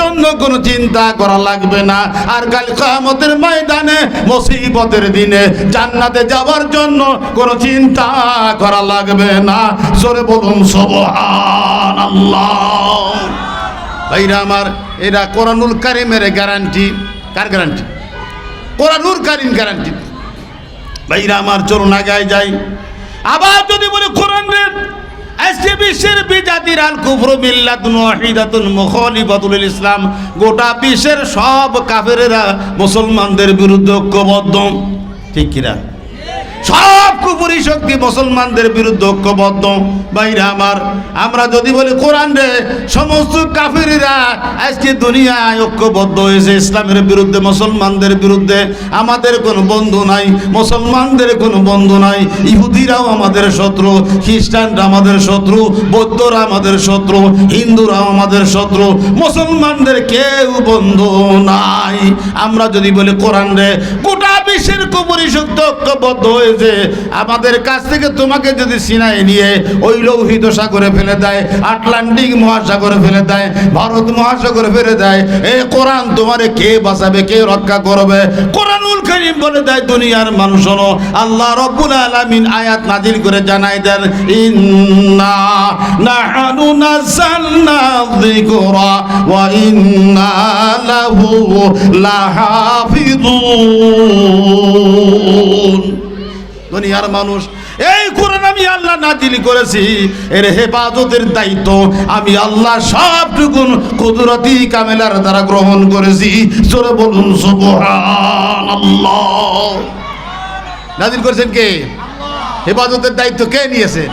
জন্য কোনো চিন্তা করা লাগবে না। আর কাল কামতের ময়দানে, মুসিবতের দিনে জান্নাতে যাওয়ার জন্য কোনো চিন্তা করা লাগবে না। জোরে বলুন ভাইরা আমার, এরা কোরআনুল কারিমের গ্যারান্টি কার গ্যারান্টি কোরআনুল কারিম গ্যারান্টি ভাইরা আমার, চলুন আগায় যাই। আবার যদি বলে কোরআনের আজকে বিশ্বের বিজাতির আল কুফর মিল্লাতুন ওয়াহিদাতুন মুখালিফাতুল ইসলাম। গোটা বিশ্বের সব কাফেরেরা মুসলমানদের বিরুদ্ধে ঐক্যবদ্ধ। ঠিক কিনা? সব কুপুরি শক্তি মুসলমানদের বিরুদ্ধে ঐক্যবদ্ধ। বাইরে আমার, আমরা যদি বলি কোরআন রে, সমস্ত কাফিরিরা আজকে দুনিয়ায় ঐক্যবদ্ধ হয়েছে, ইসলামের বিরুদ্ধে, মুসলমানদের বিরুদ্ধে। আমাদের কোনো বন্ধু নাই, মুসলমানদের কোনো বন্ধু নাই। ইহুদিরাও আমাদের শত্রু, খ্রিস্টানরা আমাদের শত্রু, বৌদ্ধরা আমাদের শত্রু, হিন্দুরাও আমাদের শত্রু। মুসলমানদের কেউ বন্ধু নাই। আমরা যদি বলি কোরআন রে, গোটা বিশ্বের কুপুরি শক্তি ঐক্যবদ্ধ হয়েছে আমাদের কাছ থেকে তোমাকে যদি সিনাই নিয়ে ওই লৌহিত সাগরে ফেলে দেয়, আটলান্টিক মহাসাগরে ফেলে দেয়, ভারত মহাসাগরে ফেলে দেয়, এ কোরআন তোমারে কে বাঁচাবে, কে রক্ষা করবে? কোরআনুল করিম বলে দেয়, দুনিয়ার মানুষ শোনো আল্লাহ রব্বুল আলামিন আয়াত নাজিল করে জানাই দেন, ইন্না নাহানু নাযালনা যিকরা ওয়া ইন্না লাহু লাহাফিজুন দুনিয়ার মানুষ, এই কোরআন আমি আল্লাহ নাজিল করেছি, এর হেফাজতের দায়িত্ব আমি আল্লাহ সবটুকুন কুদরতি কামেলার দ্বারা গ্রহণ করেছি। জোরে বলুন, সুবহানাল্লাহ। নাজিল করেছেন কে? হেফাজতের দায়িত্ব কে নিয়েছেন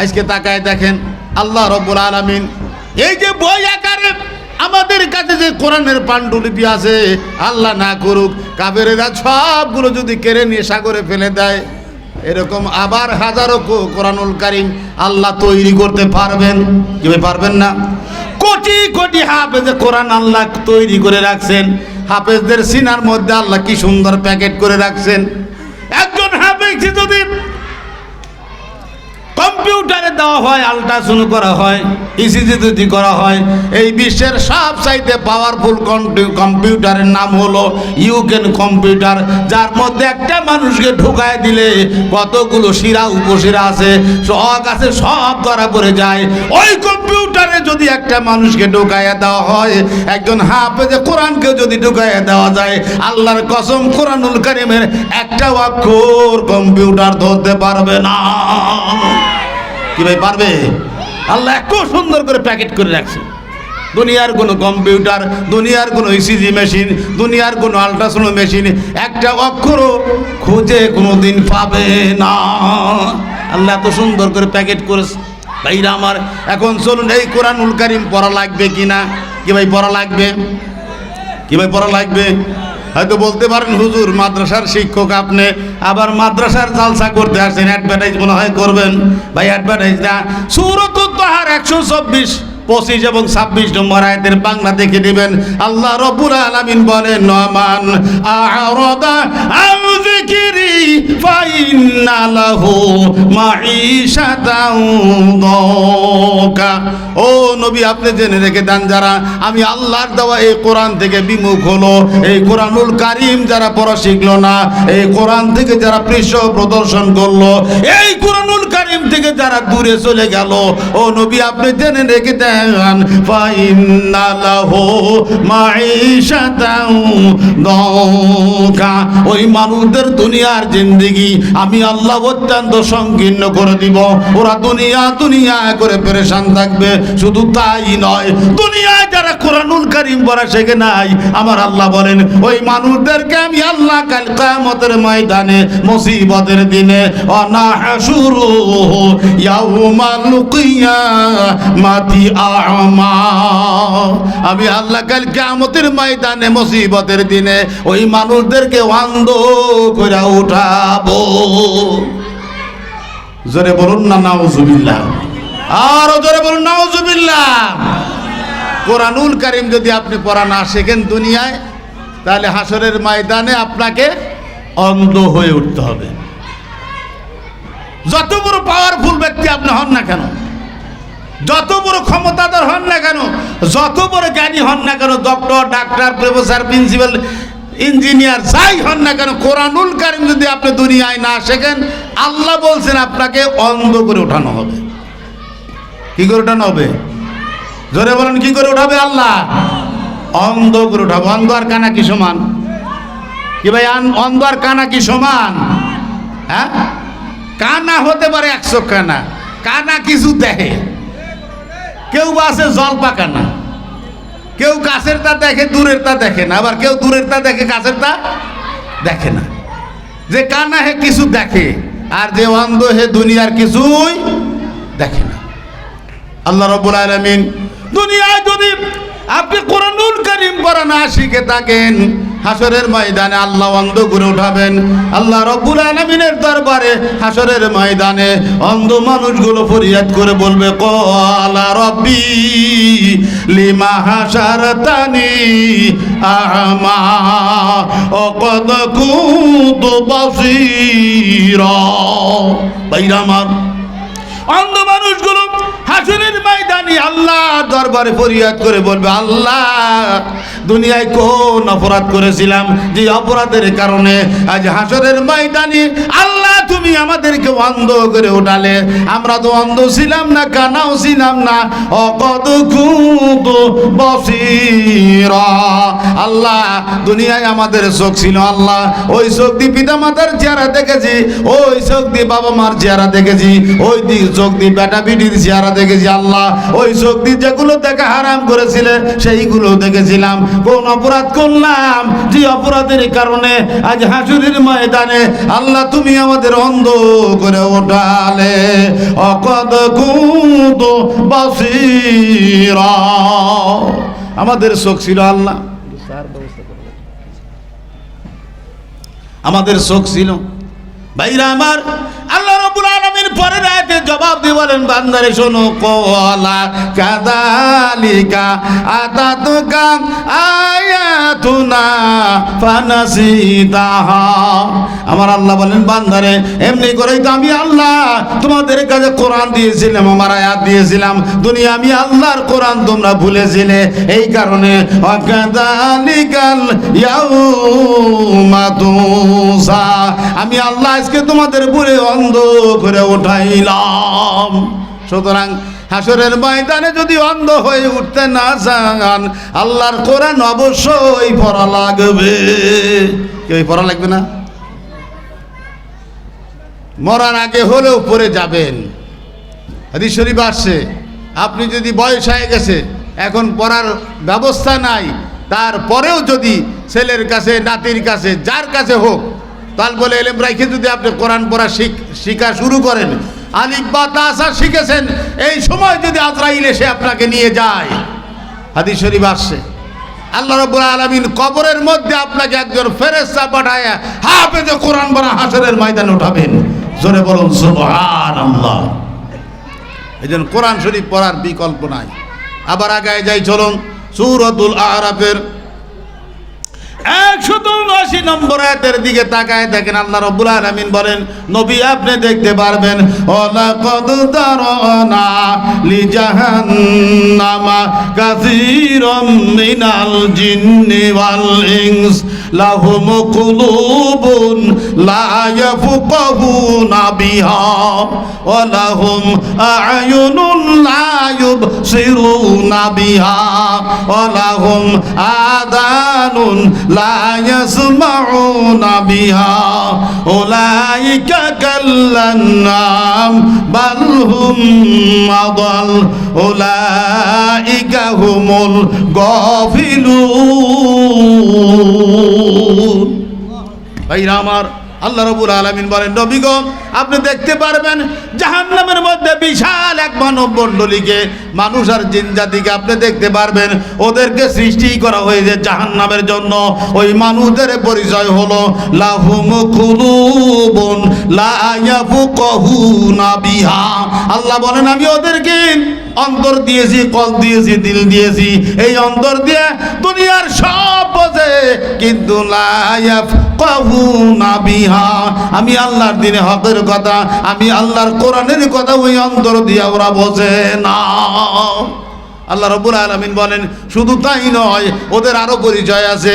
আজকে তাকায় দেখেন, আল্লাহ রব্বুল আলামিন, এই যে বই আকারে আমাদের কাছে যে কোরআনের পাণ্ডুলিপি আছে, আল্লাহ না করুক কাবেরেরা সবগুলো যদি কেড়ে নিয়ে সাগরে ফেলে দেয়, এরকম আবার হাজারো কোরআনুল কারিম আল্লাহ তৈরি করতে পারবেন। কীভাবে পারবেন না? কোটি কোটি হাফেজে কোরআন আল্লাহ তৈরি করে রাখছেন। হাফেজদের সিনার মধ্যে আল্লাহ কি সুন্দর প্যাকেট করে রাখছেন। একজন হাফেজ যদি কম্পিউটারে দেওয়া হয় আল্ট্রাসাউন্ড করা হয় ইসিজি যদি করা হয়। এই বিশ্বের সব চাইতে পাওয়ারফুল কম্পিউটারের নাম হলো ইউকেন কম্পিউটার যার মধ্যে একটা মানুষকে ঢুকায় দিলে কতগুলো শিরা, উপশিরা আছে, সব আছে, সব ধরা পড়ে যায়। ওই কম্পিউটারে যদি একটা মানুষকে ঢুকাইয়া দেওয়া হয়, একজন হাফেজে কোরআনকে যদি ঢুকাইয়া দেওয়া যায়, আল্লাহর কসম কোরআনুল করিমের একটা অক্ষর কম্পিউটার ধরতে পারবে না। কি ভাই পারবে? আল্লাহ এত সুন্দর করে প্যাকেট করে রাখছে। দুনিয়ার কোনো কম্পিউটার, দুনিয়ার কোনো ইসিজি মেশিন, দুনিয়ার কোনো আল্ট্রাসাউন্ড মেশিন, একটা অক্ষরও খুঁজে কোনো দিন পাবে না। আল্লাহ এত সুন্দর করে প্যাকেট করেছে। ভাইরা আমার, এখন চলুন এই কোরআনুল কারিম পড়া লাগবে কি না কি ভাই পড়া লাগবে? কি ভাই পড়া লাগবে? হয়তো বলতে পারেন, হুজুর, মাদ্রাসার শিক্ষক আপনি আবার মাদ্রাসার জালসা করতে আসছেন অ্যাডভার্টাইজ মনে হয় করবেন। ভাই অ্যাডভার্টাইজ না। সুরত তাহার একশো চব্বিশ, পঁচিশ এবং ছাব্বিশ নম্বর আয়তের বাংলা দেখে দিবেন আল্লাহ রব্বুল আলামিন বলেন নমান আন যিকরি ফাইন্না লাহু মাঈশাতান দকা। ও নবী, আপনি জেনে রেখে দেন যারা আমি আল্লাহর দেওয়া এই কোরআন থেকে বিমুখ হলো, এই কোরআনুল কারিম যারা পড়া শিখলো না, এই কোরআন থেকে যারা পৃষ্ঠ প্রদর্শন করল, এই কোরআনুল কারিম থেকে যারা দূরে চলে গেল, ও নবী আপনি জেনে রেখে দেন ওই মানুষদের দুনিয়ার জিন্দেগি আমি আল্লাহ অত্যন্ত সংকীর্ণ করে দিব। ওরা দুনিয়া দুনিয়া করে পেরেশান থাকবে। শুধু তাই নয়, দুনিয়ায় যারা কোরআনুল কারিম পড়া শেখে নাই, আমার আল্লাহ বলেন, ওই মানুষদেরকে আমি আল্লাহ কাল কামতের ময়দানে মুসিবতের দিনে অনাহাসুরু ইয়াউমাল কিয়ামাতি আ'মা। আল্লাহ কাল কিয়ামতের ময়দানে মুসিবতের দিনে ওই মানুষদেরকে অন্ধ করে উঠাবো। জোরে বলুন না, নাউজুবিল্লাহ। আরও জোরে বলুন, নাউজুবিল্লাহ। কোরআনুল কারিম যদি আপনি পড়া না শেখেন দুনিয়ায়, তাহলে হাসরের ময়দানে আপনাকে অন্ধ হয়ে উঠতে হবে। যত বড় পাওয়ারফুল ব্যক্তি আপনি হন না কেন? যত বড় ক্ষমতাধর হন না কেন? যত বড় জ্ঞানী হন না কেন? ডক্টর ডাক্তার প্রফেসর প্রিন্সিপাল ইঞ্জিনিয়ার যাই হন না কেন? কোরআনুল কারিম যদি আপনি দুনিয়ায় না শেখেন, আল্লাহ বলছেন আপনাকে অন্ধ করে ওঠানো হবে। কি করে ওঠানো হবে? জোরে বলেন, কি করে উঠাবে আল্লাহ? অন্ধ করে উঠাবে অন্ধ আর কানা কি সমান? কি ভাই, অন্ধ আর কানা কি সমান? হ্যাঁ? কানা হতে পারে একশো কানা। কানা কিছু দেখে। কেউ আছে জল পাকানা কেউ কাছের তা দেখে, দূরের তা দেখে না। আবার কেউ দূরের তা দেখে কাছের তা দেখে না। যে কানা হে কিছু দেখে, আর যে অন্ধ হে দুনিয়ার কিছুই দেখে না। আল্লাহ রব্বুল আলমিন, দুনিয়ায় যদি আপনি কোরআনুল করিম পড়া না শিখে থাকেন হাসরের ময়দানে আল্লাহ অন্ধ করে উঠাবেন। আল্লাহ রব্বুল আলমিনের দরবারে হাসরের ময়দানে অন্ধ মানুষগুলো ফরিয়াদ করে বলবে, কলা রব্বি লিমা হাসারতানি আমা অকদ কুতু বসিরা। বাইরা আমার অন্ধ মানুষগুলো হাসনের ময়দানি আল্লাহ দরবারে ফরিয়াদ করে বলবে, আল্লাহ, দুনিয়ায় কোন অপরাধ করেছিলাম যে অপরাধের কারণে আজ হাসরের ময়দানি আল্লাহ তুমি আমাদেরকে অন্ধ করে উঠালে? আমরা তো অন্ধ ছিলাম না, কানাও ছিলাম না। অকদ আল্লাহ, দুনিয়ায় আমাদের চোখ ছিল, আল্লাহ, ওই চোখ দিয়ে পিতা মাতার চেহারা দেখেছি, ওই চোখ দিয়ে বাবা মার চেহারা দেখেছি, ওই দিক চোখ দিয়ে বেটা বিটির চেহারা দেখেছি আল্লাহ, ওই চোখ দিয়ে যেগুলো দেখা হারাম করেছিলে, সেইগুলো দেখেছিলাম। কোন অপরাধ করলাম, যে অপরাধের কারণে আজ হাসুরির ময়দানে আল্লাহ তুমি আমাদের অন্ধ করে ওঠালে। অকদ কুদ বসিরা। আমাদের চোখ ছিল আল্লাহ। আমাদের চোখ ছিল। ভাইরা আমার বলেন বান্দারে শোনো কলা কাদালিকা আতাতুকা আমার আল্লাহ বলেন, বান্দারে, এমনি করেই তো আমি আল্লাহ। তোমাদের কাছে কোরআন দিয়েছিলাম, আমার আয়াত দিয়েছিলাম। দুনিয়া আমি আল্লাহর কোরআন তোমরা ভুলেছিলে। এই কারণে আমি আল্লাহ আজকে তোমাদের বুড়ে অন্ধ করে উঠাইলাম। সুতরাং হাসরের ময়দানে যদি অন্ধ হয়ে উঠতে না চান আল্লাহর কোরআন অবশ্যই পড়া লাগবে। কেউ পড়া লাগবে না? মরার আগে হলেও পড়ে যাবেন। হাদিস শরীফ আসছে, আপনি যদি বয়স হয়ে গেছে, এখন পড়ার ব্যবস্থা নাই, তারপরেও যদি ছেলের কাছে, নাতির কাছে, যার কাছে হোক তার বলে, এলেম রাখে যদি আপনি কোরআন পড়া শিখ, শিখা শুরু করেন আলিফ বা শিখেছেন, এই সময় যদি আজরাইল এসে আপনাকে নিয়ে যায়, হাদিস শরীফ আসছে। আল্লাহ রব্বুল আলমিন কবরের মধ্যে আপনাকে একজন ফেরেস্তা পাঠায়, হাফেজে কোরআন পড়া হাসরের ময়দান উঠাবেন। জোরে বলুন সুবহান আল্লাহ এই জন্য কোরআন শরীফ পড়ার বিকল্প নাই। আবার আগায় যাই, চলুন। সুরতুল আরাফের একশত নম্বর আয়াতের দিকে তাকায় দেখেন আল্লাহ রব্বুল আলামিন বলেন, নবী, আপনি দেখতে পারবেন ওয়ালাকাদ দারানা লিজাহান্নামা কাসীরাম মিনাল জিন্নি ওয়াল ইনস লাহুম কুলুবুন লা ইয়াফকাহুনা বিহা, ওয়া লাহুম আ'য়ুনুন লা ইউবসিরুনা বিহা ওয়া লাহুম আদানুন لا يسمعون بها أولئك كالأنعام بل هم أضل أولئك هم الغافلون ভাইরা আমার আল্লাহ রবুল আলমিন বলেন নবীগণ আপনি দেখতে পারবেন জাহান্নামের মধ্যে বিশাল এক মানব মণ্ডলীকে মানুষ আর জিন জাতিকে আপনি দেখতে পারবেন। ওদেরকে সৃষ্টি করা হয়েছে জাহান্নামের জন্য। ওই মানুষদের পরিচয় হলো লা বিহা। আল্লাহ বলেন, আমি ওদেরকে অন্তর দিয়েছি, কল দিয়েছি, দিল দিয়েছি। এই অন্তর দিয়ে দুনিয়ার সব বোঝে কিন্তু লায়াফ কাহুনা বিহা। আমি আল্লাহর দিনে হকের কথা, আমি আল্লাহর কোরআনের কথা ওই অন্তর দিয়া ওরা বোঝে না। আল্লাহ রব্বুল আলামিন বলেন, শুধু তাই নয়, ওদের আরও পরিচয় আছে।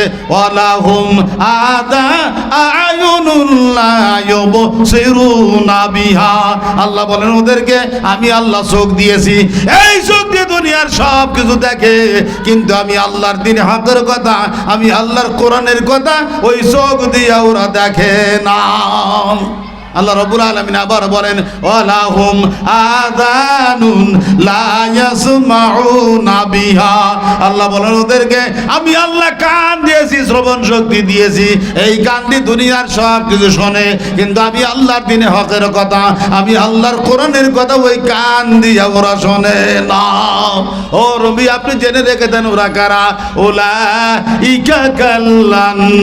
আল্লাহ বলেন, ওদেরকে আমি আল্লাহ চোখ দিয়েছি। এই চোখ দিয়ে দুনিয়ার সব কিছু দেখে, কিন্তু আমি আল্লাহর দিনে হকের কথা, আমি আল্লাহর কোরআনের কথা, ওই চোখ দিয়ে ওরা দেখে না। আল্লাহ রবুল আলমিন আবার বলেন, ওয়ালাহুম আদানুন বিহা। আল্লাহ বলেন, ওদেরকে আমি আল্লাহ কান দিয়েছি, শ্রবণ শক্তি দিয়েছি। এই কান দিয়ে দুনিয়ার সব কিছু শোনে, কিন্তু আমি আল্লাহর দিনে হকের কথা, আমি আল্লাহর কোরআনের কথা ওই কান দিয়ে ওরা শোনে না। ও রবি, আপনি জেনে রেখে দেন, ওরা কারা? ওলা ইকা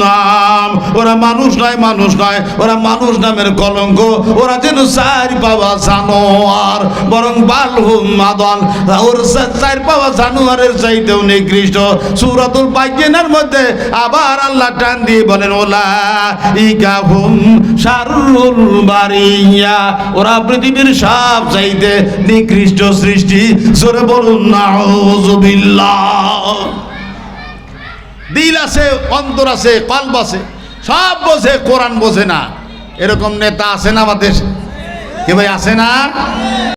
নাম। ওরা মানুষ নয় মানুষ নয়, ওরা মানুষ নামের কলঙ্ক ওরা যেন চার পাওয়া জানোয়ার, বরং বালহুম মাদল ওর চার পাওয়া জানোয়ারের চাইতেও নিকৃষ্ট। সুরাতুল বাইকেনার মধ্যে আবার আল্লাহ টান দিয়ে বলেন, ওলা ইকা হুম শারুল বারিয়া। ওরা পৃথিবীর সব চাইতে নিকৃষ্ট সৃষ্টি। জোরে বলুন নাউজুবিল্লাহ দিল আছে, অন্তর আছে কল্প আছে, সব বোঝে, কোরআন বোঝে না। এরকম নেতা আছে না আমাদের? কে ভাই আছে না?